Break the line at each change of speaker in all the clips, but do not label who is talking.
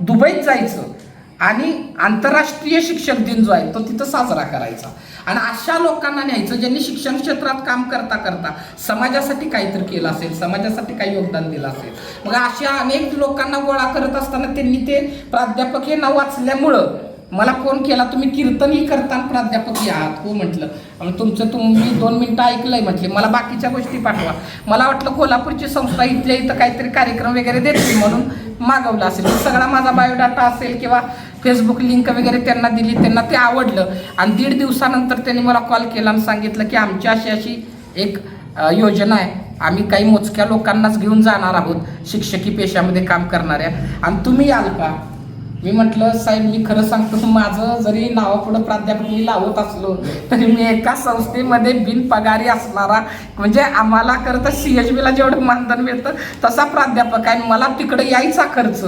दुबईत जायचं आणि आंतरराष्ट्रीय शिक्षक दिन जो आहे तो तिथं साजरा करायचा. आणि अशा लोकांना न्यायचं ज्यांनी शिक्षण क्षेत्रात काम करता करता समाजासाठी काहीतरी केलं असेल समाजासाठी काही योगदान दिलं असेल. मग अशा अनेक लोकांना गोळा करत असताना त्यांनी ते प्राध्यापक हे नाव वाचल्यामुळं मला फोन केला तुम्ही कीर्तनही करता प्राध्यापक या आहात हो म्हटलं. आणि तुमचं तुम्ही दोन मिनटं ऐकलंय म्हटले. मला बाकीच्या गोष्टी पाठवा. मला वाटलं कोल्हापूरची संस्था इथल्या इथं काहीतरी कार्यक्रम वगैरे देतील म्हणून मागवलं असेल. तर सगळा माझा बायोडाटा असेल किंवा फेसबुक लिंक वगैरे त्यांना दिली त्यांना ते आवडलं. आणि दीड दिवसानंतर त्यांनी मला कॉल केला आणि सांगितलं की आमची अशी अशी एक योजना आहे. आम्ही काही मोजक्या लोकांनाच घेऊन जाणार आहोत. शिक्षकी पेशामध्ये काम करणाऱ्या. आणि तुम्ही याल का? मी म्हटलं साहेब मी खरं सांगतो माझं जरी नावापुढं प्राध्यापक मी लावत असलो तरी मी एका संस्थेमध्ये बिनपगारी असणारा म्हणजे आम्हाला खरं तर सी एच बीला जेवढं मानधन मिळतं तसा प्राध्यापक आहे मला तिकडे यायचा खर्च.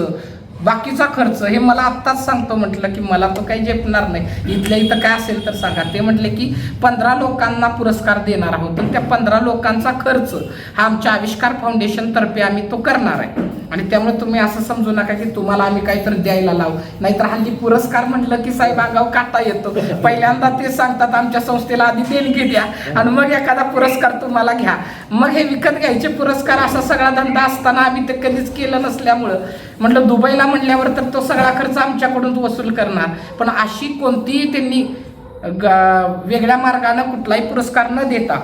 बाकीचा खर्च हे मला आत्ताच सांगतो म्हटलं की मला तो काही झेपणार नाही. इथल्या इथं काय असेल तर सांगा. ते म्हटले की पंधरा लोकांना पुरस्कार देणार आहोत तर त्या पंधरा लोकांचा खर्च हा आमच्या आविष्कार फाउंडेशन तर्फे आम्ही तो करणार आहे. आणि त्यामुळे तुम्ही असं समजू नका की तुम्हाला आम्ही काहीतरी द्यायला लावू. नाहीतर हल्ली पुरस्कार म्हटलं की साहेब अंगाव काटा येतो. पहिल्यांदा ते सांगतात आमच्या संस्थेला आधी देणगी द्या आणि मग एखादा पुरस्कार तुम्हाला घ्या. मग हे विकत घ्यायचे पुरस्कार असा सगळा धंदा असताना आम्ही ते कधीच केलं नसल्यामुळं. म्हटलं दुबईला म्हटल्यावर तर तो सगळा खर्च आमच्याकडून वसूल करणार. पण अशी कोणतीही त्यांनी ग- वेगळ्या मार्गानं कुठलाही पुरस्कार न देता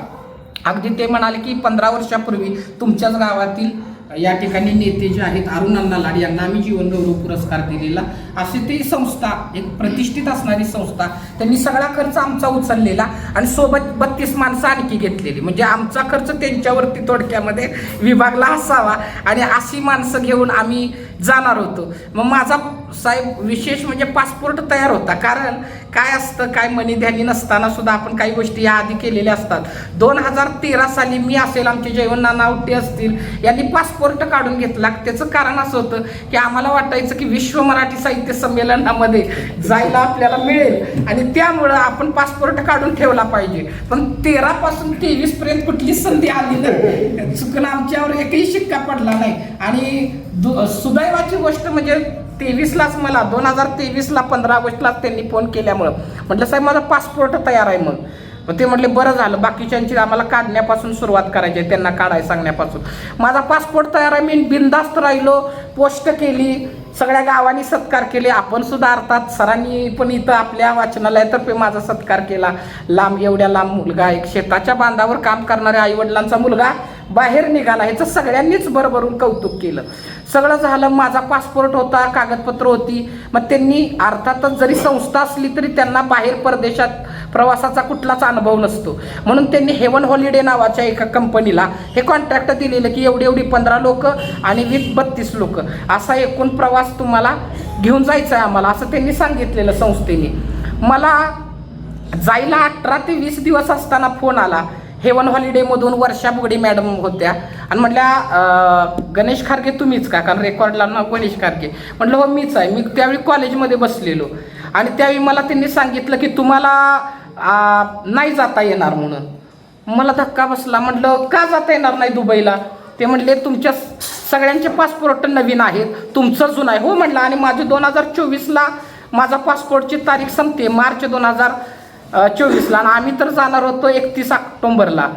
अगदी ते म्हणाले की पंधरा वर्षापूर्वी तुमच्याच गावातील या ठिकाणी नेते जे आहेत अरुण अण्णा लाड यांना आम्ही जीवनगौरव पुरस्कार दिलेला. अशी ती संस्था एक प्रतिष्ठित असणारी संस्था त्यांनी सगळा खर्च आमचा उचललेला आणि सोबत बत्तीस माणसं आणखी घेतलेली. म्हणजे आमचा खर्च त्यांच्यावरती थोडक्यामध्ये विभागला असावा आणि अशी माणसं घेऊन आम्ही जाणार होतो. मग माझा साहेब विशेष म्हणजे पासपोर्ट तयार होता. कारण काय असतं काय मनी ध्यानी नसताना सुद्धा आपण काही गोष्टी या आधी केलेल्या असतात. दोन हजार तेरा साली मी असेल आमचे जयवंत नावटी असतील यांनी पासपोर्ट काढून घेतला. त्याचं कारण असं होतं की आम्हाला वाटायचं की विश्व मराठी साहित्य संमेलनामध्ये जायला आपल्याला मिळेल. आणि त्यामुळं आपण पासपोर्ट काढून ठेवला पाहिजे. पण तेरा पासून तेवीस पर्यंत कुठलीच संधी आली नाही. चुकून आमच्यावर एकही शिक्का पडला नाही. आणि दु- सुदैवाची गोष्ट म्हणजे तेवीसलाच मला दोन हजार तेवीसला पंधरा ऑगस्टलाच त्यांनी फोन केल्यामुळं. म्हटलं साहेब माझा पासपोर्ट तयार आहे मग. मग ते म्हटले बरं झालं बाकीच्यांची आम्हाला काढण्यापासून सुरुवात करायची आहे त्यांना काढाय सांगण्यापासून. माझा पासपोर्ट तयार आहे मी बिनधास्त राहिलो पोस्ट केली सगळ्या गावांनी सत्कार केले आपण सुद्धा अर्थात सरांनी पण इथं आपल्या वाचनालयातर्फे माझा सत्कार केला. लांब एवढ्या लांब मुलगा एक शेताच्या बांधावर काम करणाऱ्या आईवडिलांचा मुलगा बाहेर निघाला. ह्याचं सगळ्यांनीच भरभरून कौतुक केलं. सगळं झालं माझा पासपोर्ट होता कागदपत्र होती. मग त्यांनी अर्थातच जरी संस्था असली तरी त्यांना बाहेर परदेशात प्रवासाचा कुठलाच अनुभव नसतो. म्हणून त्यांनी हेवन हॉलिडे नावाच्या एका कंपनीला हे कॉन्ट्रॅक्ट दिलेलं की एवढी एवढी पंधरा लोक आणि वीस बत्तीस लोक. असा एकूण प्रवास तुम्हाला घेऊन जायचा आहे आम्हाला असं त्यांनी सांगितलेलं संस्थेने. मला जायला अठरा ते वीस दिवस असताना फोन आला. हेवन हॉलिडेमधून वर्षा बुगडी मॅडम होत्या. आणि म्हटल्या गणेश खारगे तुम्हीच का? कारण रेकॉर्डला नाव गणेश खारगे. म्हटलं हो मीच आहे. मी त्यावेळी कॉलेजमध्ये बसलेलो. आणि त्यावेळी मला त्यांनी सांगितलं की तुम्हाला नाही जाता येणार म्हणून. मला धक्का बसला. म्हटलं का जाता येणार नाही दुबईला? ते म्हटले तुमच्या सगळ्यांचे पासपोर्ट नवीन आहेत. तुमचं जुनं आहे. हो म्हटलं. आणि माझे दोन हजार चोवीसला माझा पासपोर्टची तारीख संपते. मार्च दोन हजार चोवीसला आणि आम्ही तर जाणार होतो एकतीस ऑक्टोंबरला.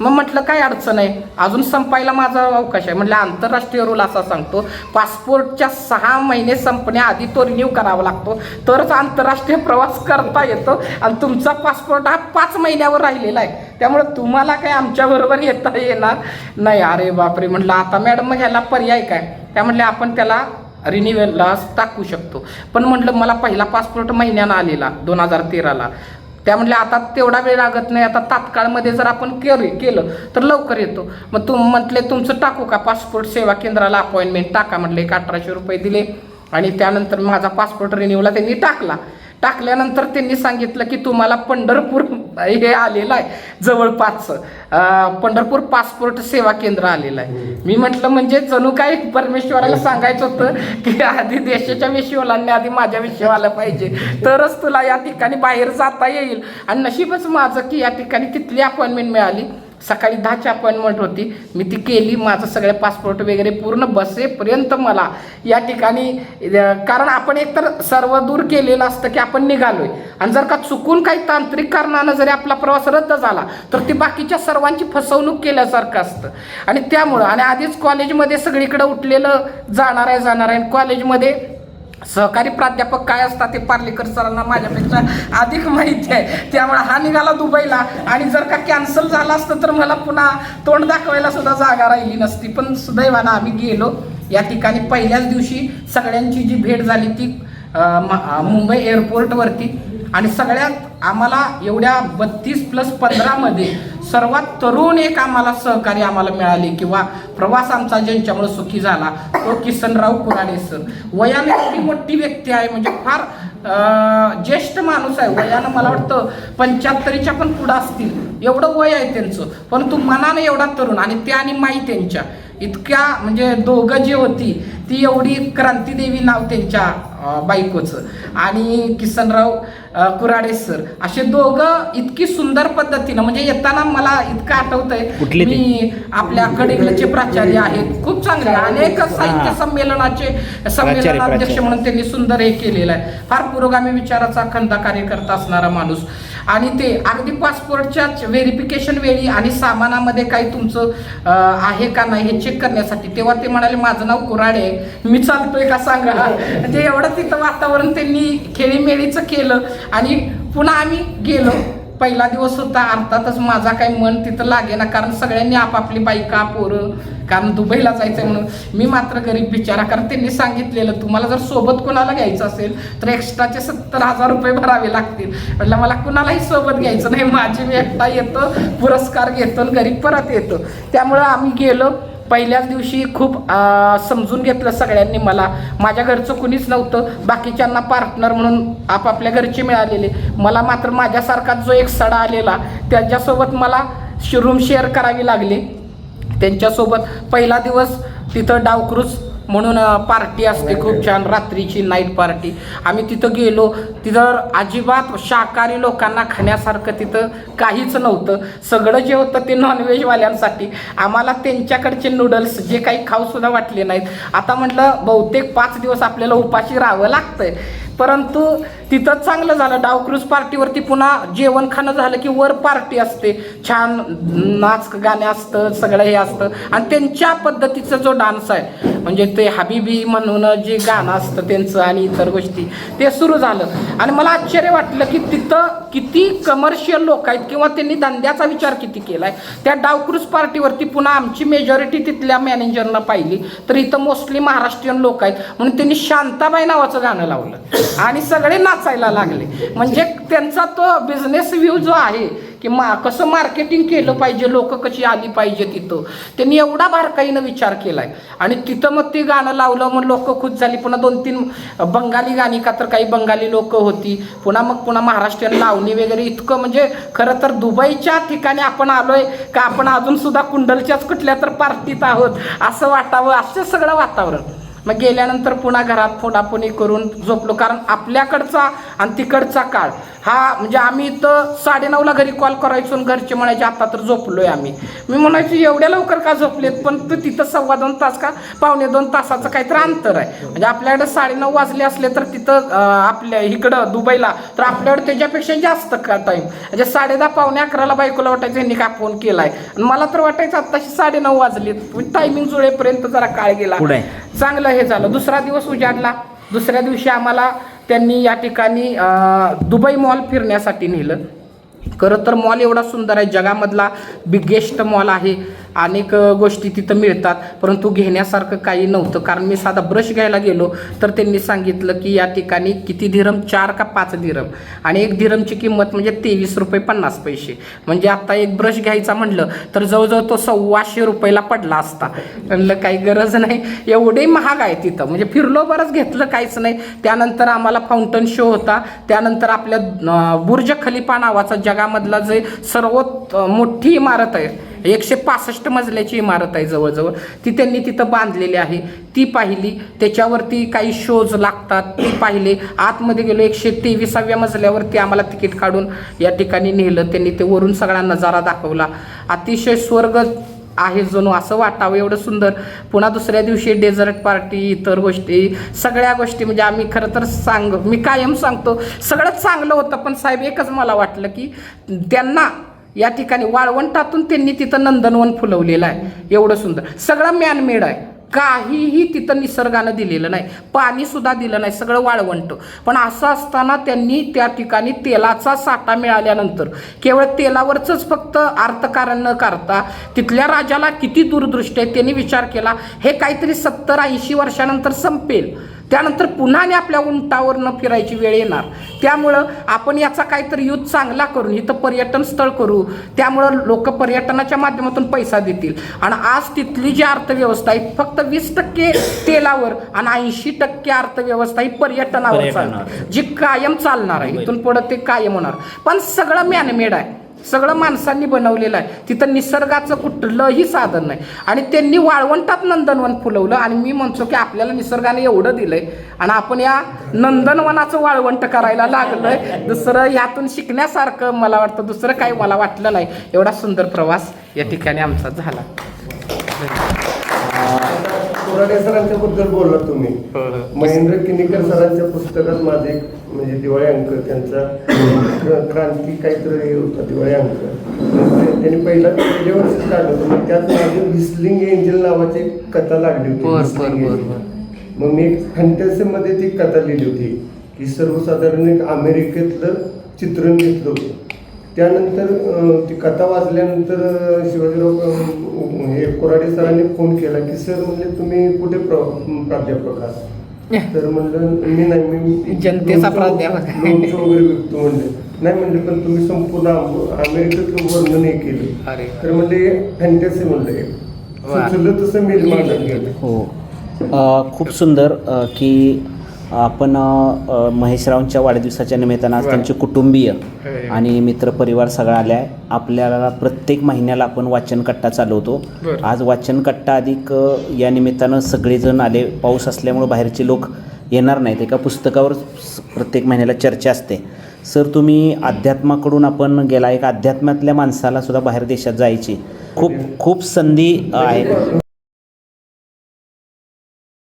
मग म्हटलं काय अडचण आहे? अजून संपायला माझा अवकाश आहे. म्हटलं आंतरराष्ट्रीय रूल असा सांगतो पासपोर्टच्या सहा महिने संपण्याआधी तो रिन्यू करावा लागतो. तरच आंतरराष्ट्रीय प्रवास करता येतो आणि तुमचा पासपोर्ट हा पाच महिन्यावर राहिलेला आहे. त्यामुळे तुम्हाला काय आमच्याबरोबर येता येणार नाही. अरे बापरे म्हटलं आता मॅडम मग ह्याला पर्याय काय? त्या म्हटल्या आपण त्याला रिन्युअलला टाकू शकतो. पण म्हटलं मला पहिला पासपोर्ट महिन्यानं आलेला दोन हजार तेराला. त्या म्हटल्या आता तेवढा वेळ लागत नाही आता तात्काळमध्ये जर आपण केले केलं तर लवकर येतो. मग तुम म्हटले तुमचं टाकू का पासपोर्ट सेवा केंद्राला अपॉइंटमेंट टाका म्हटले एक अठराशे रुपये दिले. आणि त्यानंतर माझा पासपोर्ट रिन्यूला त्यांनी टाकला. टाकल्यानंतर त्यांनी सांगितलं की तुम्हाला पंढरपूर हे आलेलं आहे जवळपासचं पंढरपूर पासपोर्ट सेवा केंद्र आलेलं आहे. मी म्हटलं म्हणजे जणू काय परमेश्वराला सांगायचं होतं की आधी देशाच्या विषयवालांनी आधी माझ्या विषय आलं पाहिजे. तरच तुला या ठिकाणी बाहेर जाता येईल. आणि नशीबच माझं की या ठिकाणी तिथली अपॉइंटमेंट मिळाली. सकाळी दहाची अपॉइंटमेंट होती. मी ती केली. माझं सगळे पासपोर्ट वगैरे पूर्ण बसेपर्यंत मला या ठिकाणी कारण आपण एकतर सर्व दूर केलेलं असतं की आपण निघालोय. आणि जर का चुकून काही तांत्रिक कारणानं जरी आपला प्रवास रद्द झाला तर ती बाकीच्या सर्वांची फसवणूक केल्यासारखं असतं. आणि त्यामुळं आणि आधीच कॉलेजमध्ये सगळीकडे उठलेलं जाणार आहे जाणार आहे. आणि कॉलेजमध्ये सहकारी प्राध्यापक काय असतात ते पार्लेकर सरांना माझ्यापेक्षा अधिक माहिती आहे. त्यामुळे हा निघाला दुबईला आणि जर का कॅन्सल झाला असतं तर मला पुन्हा तोंड दाखवायला सुद्धा जागा राहिली नसती. पण सुदैवानं आम्ही गेलो. या ठिकाणी पहिल्याच दिवशी सगळ्यांची जी भेट झाली ती मुंबई एअरपोर्टवरती आणि सगळ्यात आम्हाला एवढ्या बत्तीस प्लस पंधरामध्ये सर्वात तरुण एक आम्हाला सहकारी आम्हाला मिळाले किंवा प्रवास आमचा ज्यांच्यामुळे सुखी झाला तो किसनराव कुराडे सर वयाने एवढी मोठी व्यक्ती आहे म्हणजे फार ज्येष्ठ माणूस आहे. वयानं मला वाटतं पंच्याहत्तरीच्या पण पुढं असतील. एवढं वय आहे त्यांचं. परंतु मनानं एवढा तरुण आणि त्या आणि माई त्यांच्या. इतक्या म्हणजे दोघं जी होती ती एवढी क्रांतीदेवी नाव त्यांच्या बायकोचं आणि किसनराव कुराडे सर असे दोघं इतकी सुंदर पद्धतीनं म्हणजे येताना मला इतकं आठवतंय
कुठले ते?
मी आपल्या कडेगलचे प्राचार्य आहेत खूप चांगले अनेक साहित्य संमेलनाचे संमेलनाध्यक्ष. म्हणून त्यांनी सुंदर हे केलेलं आहे फार पुरोगामी विचाराचा खंदा कार्यकर्ता असणारा माणूस आणि ते अगदी पासपोर्टच्या व्हेरिफिकेशन वेळी आणि सामानामध्ये काही तुमचं आहे का नाही हे चेक करण्यासाठी. तेव्हा ते म्हणाले माझं नाव कुराडे आहे. मी चालतोय का सांगा. म्हणजे एवढं तिथं वातावरण त्यांनी खेळीमेळीचं केलं आणि पुन्हा आम्ही गेलो. पहिला दिवस होता अर्थातच माझा काही मन तिथं लागे ना कारण सगळ्यांनी आपापली बायका पोरं कारण दुबईला जायचं म्हणून. मी मात्र गरीब बिचारा कारण त्यांनी सांगितलेलं तुम्हाला जर सोबत कोणाला घ्यायचं असेल तर एक्स्ट्राचे सत्तर हजार रुपये भरावे लागतील. म्हटलं मला कुणालाही सोबत घ्यायचं नाही माझी मी एकटा येतं पुरस्कार घेतो आणि परत येतो. त्यामुळं आम्ही गेलो. पहिल्याच दिवशी खूप समजून घेतलं सगळ्यांनी मला. माझ्या घरचं कुणीच नव्हतं. बाकीच्यांना पार्टनर म्हणून आपापल्या घरचे मिळालेले. मला मात्र माझ्यासारखा जो एक सडा आलेला त्याच्यासोबत मला रूम शेअर करावी लागली. त्यांच्यासोबत पहिला दिवस तिथं डावक्रूज म्हणून पार्टी असते खूप छान रात्रीची नाईट पार्टी आम्ही तिथं गेलो तिथं अजिबात शाकाहारी लोकांना खाण्यासारखं तिथं काहीच नव्हतं. सगळं जे होतं ते नॉनव्हेजवाल्यांसाठी आम्हाला त्यांच्याकडचे नूडल्स जे काही खाऊसुद्धा वाटले नाहीत. आता म्हटलं बहुतेक पाच दिवस आपल्याला उपाशी राहावं लागतंय. परंतु तिथं चांगलं झालं. डावक्रूज पार्टीवरती पुन्हा जेवण खाणं झालं की वर पार्टी असते. छान नाच गाणे असतं सगळं हे असतं. आणि त्यांच्या पद्धतीचा जो डान्स आहे म्हणजे ते हबीबी म्हणून जे गाणं असतं त्यांचं आणि इतर गोष्टी ते सुरू झालं. आणि मला आश्चर्य वाटलं की तिथं किती कमर्शियल लोक आहेत किंवा त्यांनी धंद्याचा विचार किती केला आहे त्या डावक्रूज पार्टीवरती पुन्हा आमची मेजॉरिटी तिथल्या मॅनेजरनं पाहिली तर इथं मोस्टली महाराष्ट्रीयन लोक आहेत. म्हणून त्यांनी शांताबाई नावाचं गाणं लावलं. आणि सगळे नाचायला लागले. म्हणजे त्यांचा तो बिझनेस व्ह्यू जो आहे की मा कसं मार्केटिंग केलं पाहिजे लोक कशी आली पाहिजे तिथं त्यांनी एवढा बारकाईनं विचार केलाय. आणि तिथं मग ते गाणं लावलं मग लोक खुश झाली. पुन्हा दोन तीन बंगाली गाणी का तर काही बंगाली लोक होती. पुन्हा मग पुन्हा महाराष्ट्रीयन लावणी वगैरे इतकं म्हणजे खरं तर दुबईच्या ठिकाणी आपण आलोय का आपण अजून सुद्धा कुंडलच्याच कुठल्या तर पार्टीत आहोत असं वाटावं असं सगळं वातावरण. मग गेल्यानंतर पुन्हा घरात फोडाफोडी करून झोपलो. कारण आपल्याकडचा आणि तिकडचा काळ हा म्हणजे आम्ही इथं साडेनऊला घरी कॉल करायचो आणि घरचे म्हणायचे आता तर झोपलोय आम्ही. मी म्हणायचो एवढ्या लवकर का झोपलेत? पण तू तिथं सव्वा दोन तास का? पावणे दोन तासाचं काहीतरी अंतर आहे. म्हणजे आपल्याकडे साडेनऊ वाजले असले तर तिथं आपल्या इकडं दुबईला तर आपल्याकडे त्याच्यापेक्षा जास्त का टाईम म्हणजे साडे दहा पावणे अकराला बायकोला वाटायचं यांनी का फोन केलाय? आणि मला तर वाटायचं आत्ताशी साडेनऊ वाजले टायमिंग जुळेपर्यंत जरा काळ गेला. चांगलं हे झालं. दुसरा दिवस उजाडला. दुसऱ्या दिवशी आम्हाला त्यांनी या ठिकाणी दुबई मॉल फिरण्यासाठी नेलं. खरं तर मॉल एवढा सुंदर आहे. जगामधला बिगेस्ट मॉल आहे. अनेक गोष्टी तिथं मिळतात. परंतु घेण्यासारखं काही नव्हतं. कारण मी साधा ब्रश घ्यायला गेलो तर त्यांनी सांगितलं की या ठिकाणी किती धीरम चार का पाच धीरम आणि एक धीरमची किंमत म्हणजे तेवीस रुपये पन्नास पैसे. म्हणजे आता एक ब्रश घ्यायचा म्हटलं तर जवळजवळ तो सव्वाशे रुपयाला पडला असता. म्हणलं काही गरज नाही. एवढे महाग आहे तिथं. म्हणजे फिरलो बरंच घेतलं काहीच नाही. त्यानंतर आम्हाला फाउंटन शो होता. त्यानंतर आपल्या बुर्ज खलिफा नावाचा जगामधला जे सर्वात मोठी इमारत आहे एकशे पासष्ट मजल्याची इमारत आहे जवळजवळ. ती त्यांनी तिथं बांधलेली आहे. ती पाहिली त्याच्यावरती काही शोज लागतात. ते पाहिले. आतमध्ये गेलो एकशे तेविसाव्या मजल्यावरती आम्हाला तिकीट काढून या ठिकाणी नेलं. त्यांनी ते वरून सगळा नजारा दाखवला. अतिशय स्वर्ग आहे जणू असं वाटावं एवढं सुंदर. पुन्हा दुसऱ्या दिवशी डेझर्ट पार्टी इतर गोष्टी सगळ्या गोष्टी. म्हणजे आम्ही खरं तर सांग मी कायम सांगतो सगळंच चांगलं होतं. पण साहेब एकच मला वाटलं की त्यांना या ठिकाणी वाळवंटातून त्यांनी तिथं नंदनवन फुलवलेलं आहे. एवढं सुंदर. सगळं मॅनमेड आहे. काहीही तिथं निसर्गानं दिलेलं नाही. पाणीसुद्धा दिलं नाही. सगळं वाळवंट. पण असं असताना त्यांनी त्या ठिकाणी तेलाचा साठा मिळाल्यानंतर केवळ तेलावरचंच फक्त अर्थकारण न करता तिथल्या राजाला किती दूरदृष्टी आहे त्यांनी विचार केला. हे काहीतरी सत्तर ऐंशी वर्षानंतर संपेल. त्यानंतर पुन्हा आणि आपल्या उंटावरनं फिरायची वेळ येणार. त्यामुळं आपण याचा काहीतरी यूज चांगला करून इथं पर्यटन स्थळ करू. त्यामुळं लोक पर्यटनाच्या माध्यमातून पैसा देतील. आणि आज तिथली जी अर्थव्यवस्था आहे फक्त वीस टक्के तेलावर आणि ऐंशी टक्के अर्थव्यवस्था ही पर्यटनावर. चालते. जी कायम चालणार आहे इथून पुढं ते कायम होणार. पण सगळं मॅनमेड आहे. सगळं माणसांनी बनवलेलं आहे. तिथं निसर्गाचं कुठलंही साधन नाही. आणि त्यांनी वाळवंटात नंदनवन फुलवलं आणि मी म्हणतो की आपल्याला निसर्गाने एवढं दिलंय आणि आपण या नंदनवनाचं वाळवंट करायला लागलोय. दुसरं यातून शिकण्यासारखं मला वाटतं दुसरं काही मला वाटलं नाही. एवढा सुंदर प्रवास या ठिकाणी आमचा झाला.
कोराडे सरांच्या बद्दल बोलला तुम्ही. महेंद्र किनीकर सरांच्या पुस्तकात माझे एक म्हणजे दिवाळी अंक त्यांचा क्र- क्रांती काहीतरी होता दिवाळी अंक. ते- त्यांनी पहिला पहिल्या काढलं होतं मग त्यात माझी व्हिस्लिंग एंजल नावाची एक कथा लागली होती
बर, बर,
व्हिस्लिंग
बर,
एंजल. मग मी एक fantasy मध्ये ती कथा लिहिली होती की सर्वसाधारण एक अमेरिकेतलं चित्रण घेतलं होतं. त्यानंतर अं, ती कथा वाचल्यानंतर अं, शिवाजीराव अं, हे कोराडे सरांनी फोन केला की सर म्हणजे तुम्ही कुठे प्र- प्राध्यापक आहात? तर म्हणलं मी नाही मी
जनतेचा प्राध्यापक
वगैरे विकतो म्हणले. नाही म्हणले पण तुम्ही संपूर्ण अम- अमेरिकेतलं वर्णन हे केलं.
अरे.
तर म्हणले फॅन्टसी म्हणलं हे. सुचलं तसं मी गेलं.
हो. अ, खूप सुंदर की आपण महेशरावांच्या वाढदिवसाच्या निमित्तानं आज. त्यांचे कुटुंबीय. आणि मित्रपरिवार सगळा आले आहे आपल्याला प्रत्येक महिन्याला आपण वाचन कट्टा चालवतो. आज वाचन कट्टा अधिक या निमित्तानं सगळेजण आले. पाऊस असल्यामुळे बाहेरचे लोक येणार नाहीत. एका पुस्तकावर प्रत्येक महिन्याला चर्चा असते. सर तुम्ही अध्यात्माकडून आपण गेला. एक अध्यात्मातल्या माणसाला सुद्धा बाहेर देशात जायची खूप खूप संधी आहे.